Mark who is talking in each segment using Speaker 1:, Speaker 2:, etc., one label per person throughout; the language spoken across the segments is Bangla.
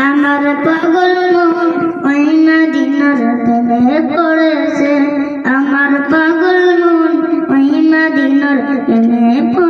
Speaker 1: আমার পাগল মন ওই মদিনার প্রেমে পড়েছে। আমার পাগল মন ওই মদিনার প্রেমে পড়েছে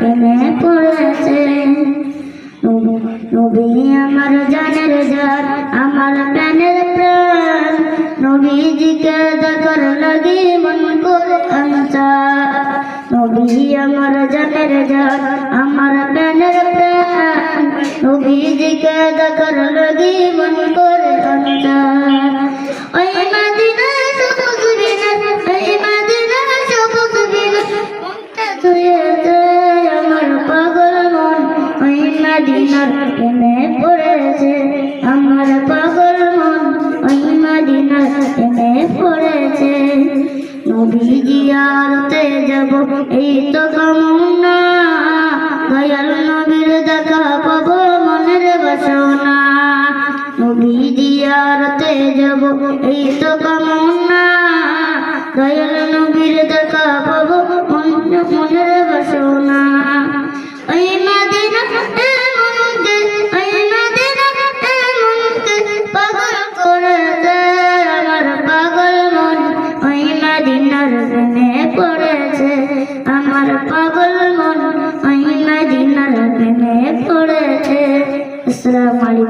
Speaker 1: প্রেমে পড়েছে। নবী আমার জানের জান, আমার প্রাণের প্রাণ। নবীজিকে দেখার লাগে মন করে অঞ্চার নবী আমার জানের জান, আমার প্রাণের প্রাণ। নবীজিকে দেখার লাগে মন করে অঞ্চার ওই মদিনা সবুজ বিনা, ওই মদিনা সবুজ বিনা, মনটা ছুঁয়েছে মদিনার প্রেমে পড়েছে। আমার পাগল মন ওই মদিনার প্রেমে পড়েছে। নবীজি আরতে যাব, এই তো কামনা। দয়াল নবীর দেখা পাবো মনের বাসনা। নবীজি আরতে নবীর ಸಲ ಮಾಡಿದ